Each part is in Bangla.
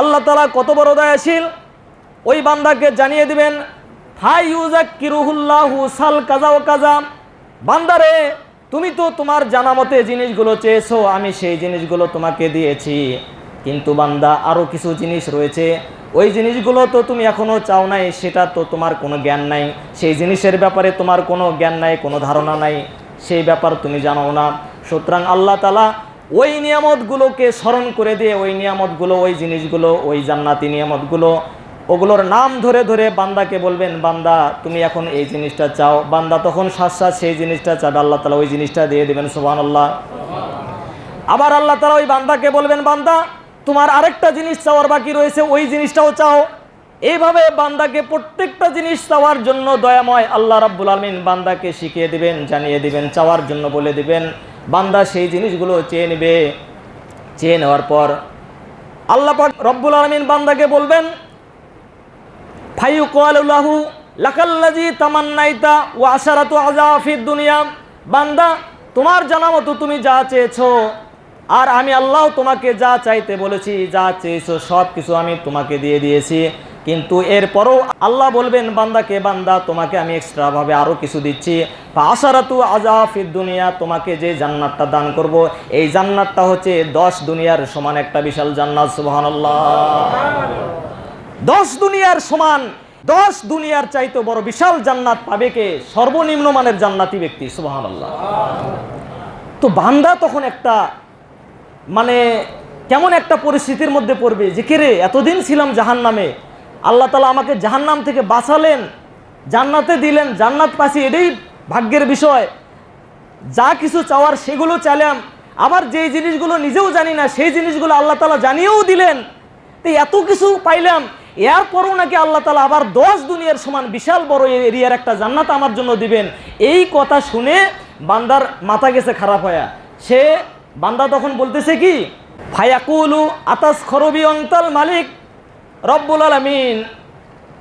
আল্লাহ তালা কত বড় দয়াশীল। ওই বান্দাকে জানিয়ে দিবেন, হাই ইউজাক কিরুহুল্লাহু সাল কাজা ও কাজা বান্দারে, তুমি তো তোমার জানা মতে জিনিসগুলো চেয়েছো, আমি সেই জিনিসগুলো তোমাকে দিয়েছি। কিন্তু বান্দা আরও কিছু জিনিস রয়েছে। ওই জিনিসগুলো তো তুমি এখনও চাও নাই, সেটা তো তোমার কোনো জ্ঞান নাই। সেই জিনিসের ব্যাপারে তোমার কোনো জ্ঞান নাই, কোনো ধারণা নাই। সেই ব্যাপার তুমি জানো না। সুতরাং আল্লাহ তালা ওই নিয়ামতগুলোকে স্মরণ করে দিয়ে ওই নিয়ামতগুলো, ওই জিনিসগুলো, ওই জান্নাতি নিয়ামতগুলো, ওগুলোর নাম ধরে ধরে বান্দাকে বলবেন, বান্দা, তুমি এখন এই জিনিসটা চাও। বান্দা তখন শ্বাস সেই জিনিসটা চাবে। আল্লাহ তালা ওই জিনিসটা দিয়ে দেবেন সুবাহ আল্লাহ আবার আল্লাহ তালা ওই বান্দাকে বলবেন, বান্দা, তোমার আরেকটা জিনিস চাওয়ার বাকি রয়েছে, ওই জিনিসটাও চাও। এইভাবে বান্দাকে প্রত্যেকটা জিনিস চাওয়ার জন্য দয়াময় আল্লাহ রাব্বুল আলমিন বান্দাকে শিখিয়ে দিবেন, জানিয়ে দিবেন, চাওয়ার জন্য বলে দিবেন। বান্দা সেই জিনিসগুলো চেয়ে নেবে। চেয়ে নেওয়ার পর আল্লাহ রব্বুল আলমিন বান্দাকে বলবেন লাকাল্লাজি তামান্নাইতা ও আজাফিদ দুনিয়া। বান্দা, তোমার জানা মতো তুমি যা চেয়েছো, আর আমি আল্লাহ তোমাকে যা চাইতে বলেছি, যা চেয়েছো সব কিছু আমি তোমাকে দিয়ে দিয়েছি। কিন্তু এরপরও আল্লাহ বলবেন বান্দাকে বান্দা, তোমাকে আমি এক্সট্রাভাবে আরও কিছু দিচ্ছি। আশারাতু আজাফিদ দুনিয়া, তোমাকে যে জান্নাতটা দান করব, এই জান্নাতটা হচ্ছে দশ দুনিয়ার সমান একটা বিশাল জান্নাত, সুবহানাল্লাহ। দশ দুনিয়ার সমান, দশ দুনিয়ার চাইতে বড় বিশাল জান্নাত পাবে কে? সর্বনিম্ন মানের জান্নাতি ব্যক্তি সুবাহান আল্লাহ তো বান্দা তখন একটা মানে কেমন একটা পরিস্থিতির মধ্যে পড়বে? যে কে রে, এতদিন ছিলাম জাহান নামে আল্লাহ তালা আমাকে জাহান্নাম থেকে বাঁচালেন, জান্নাতে দিলেন, জান্নাত পাশি এটাই ভাগ্যের বিষয়। যা কিছু চাওয়ার সেগুলো চাইলাম, আবার যেই জিনিসগুলো নিজেও জানি না, সেই জিনিসগুলো আল্লাহ তালা জানিয়েও দিলেন। তো এত কিছু পাইলাম, এরপরও নাকি আল্লাহ তালা আবার দশ দুনিয়ার সমান বিশাল বড় এরিয়ার একটা জান্নাত আমার জন্য দিবেন। এই কথা শুনে বান্দার মাথা গেছে খারাপ হয়া। সে বান্দা তখন বলতেছে কি, ফায়াকুলু আতাস খরবি অন্তাল মালিক? রব্বুল আলমিন,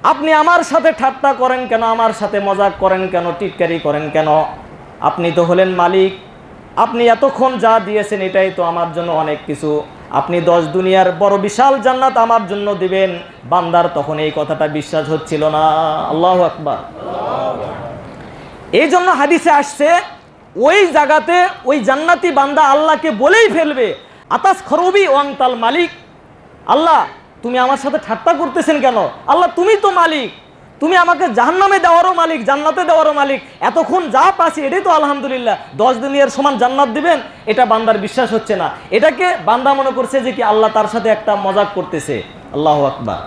আপনি আমার সাথে ঠাট্টা করেন কেন? আমার সাথে মজাক করেন কেন? টিটকারি করেন কেন? আপনি তো হলেন মালিক। আপনি এতক্ষণ যা দিয়েছেন, এটাই তো আমার জন্য অনেক কিছু। আপনি দশ দুনিয়ার বড় বিশাল জান্নাত আমার জন্য দিবেন। বান্দার তখন এই কথাটা বিশ্বাস হচ্ছিল না। আল্লাহ আকবার। এই জন্য হাদিসে আসছে, ওই জায়গাতে ওই জান্নাতি বান্দা আল্লাহকে বলেই ফেলবে আতাস খরবি ওয়াংতাল মালিক। আল্লাহ তুমি আমার সাথে ঠাট্টা করতেছেন কেন? আল্লাহ, তুমি তো মালিক। তুমি আমাকে জাহান্নামে দেওয়ারও মালিক, জান্নাতে দেওয়ারও মালিক। এতক্ষণ যা পাচ্ছি এটাই তো আলহামদুলিল্লাহ। দশ দুনিয়ার সমান জান্নাত দিবেন, এটা বান্দার বিশ্বাস হচ্ছে না। এটাকে বান্দা মনে করছে যে কি আল্লাহ তার সাথে একটা মজাক করতেছে। আল্লাহ আকবার।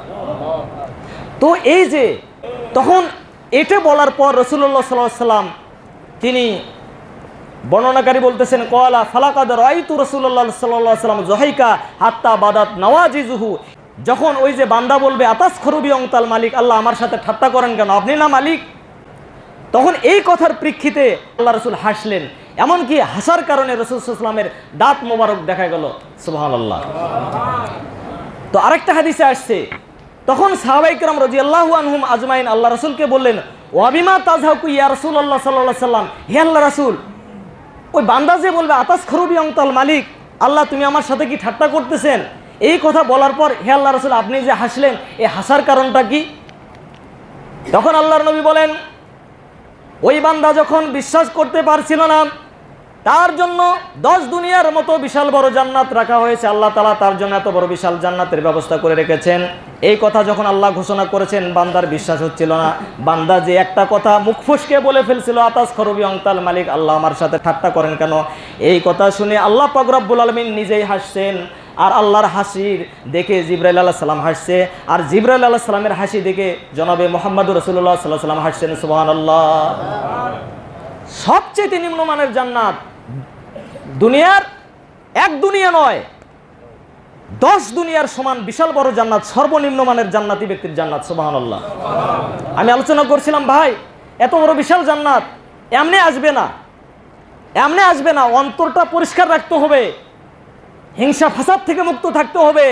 তো এই যে, তখন এটা বলার পর রসুল্লাহ সাল্লাহ সাল্লাম, তিনি বর্ণনাকারী বলতেছেন কয়লা ফালাকাদ রাইতু রসুল্লাহ সাল্লাহ সাল্লাম জহাইকা হাত্তা বাদাত নওয়াজিজুহু। যখন ওই যে বান্দা বলবে, আতাস খরুবি অংতাল মালিক, আল্লাহ আমার সাথে ঠাট্টা করেন কেন? আপনি না মালিক? তখন এই কথার প্রেক্ষিতে আল্লাহ রসুল হাসলেন। এমনকি হাসার কারণে রসুল ইসলামের দাঁত মোবারক দেখা গেল। সুবাহ আল্লাহ তো আরেকটা হাদিসে আসছে। তখন সাহাবাইকরাম রাজি আল্লাহ আনহুম আজমাইন আল্লাহ রসুলকে বললেন ওয়াবিমা তাজহাকু ইয়া রসুল আল্লাহ সাল্লাহ সাল্লাম হে আল্লাহ রসুল, ওই বান্দা যে বলবে, আতাস খরুবি অংতাল মালিক, আল্লাহ তুমি আমার সাথে কি ঠাট্টা করতেছেন? এই কথা বলার পর হে আল্লাহ রসুল, আপনি যে হাসলেন, এই হাসার কারণটা কি? তখন আল্লাহর নবী বলেন, ওই বান্দা যখন বিশ্বাস করতে পারছিল না, তার জন্য দশ দুনিয়ার মতো বিশাল বড় জান্নাত রাখা হয়েছে। আল্লাহ তালা তার জন্য এত বড় বিশাল জান্নাতের ব্যবস্থা করে রেখেছেন। এই কথা যখন আল্লাহ ঘোষণা করেছেন, বান্দার বিশ্বাস হচ্ছিল না। বান্দা যে একটা কথা মুখ ফুসকে বলে ফেলছিল, আতাস খরবি অংতাল মালিক, আল্লাহ আমার সাথে ঠাট্টা করেন কেন? এই কথা শুনে আল্লাহ পাকরাবুল আলমিন নিজেই হাসছেন। আর আল্লাহর হাসির দেখে জিব্রাইল আল্লাহ সাল্লাম হাসছে। আর জিব্রাইল আল্লাহ সাল্লামের হাসি দেখে জনাবে মোহাম্মদ রসুল্লাহ সাল্লাহ সাল্লাম হাসছেন সুবাহ আল্লাহ সবচেয়ে নিম্নমানের জান্নাত দুনিয়ার এক দুনিয়া নয়, দশ দুনিয়ার সমান বিশাল বড় জান্নাত সর্বনিম্ন মানের জান্নাতি ব্যক্তির জান্নাত সুবাহান আল্লাহ আমি আলোচনা করছিলাম, ভাই, এত বড় বিশাল জান্নাত, এমনি আসবে না, এমনি আসবে না, অন্তরটা পরিষ্কার রাখতে হবে। হিংসা ফাসাদ থেকে মুক্ত থাকতে হবে।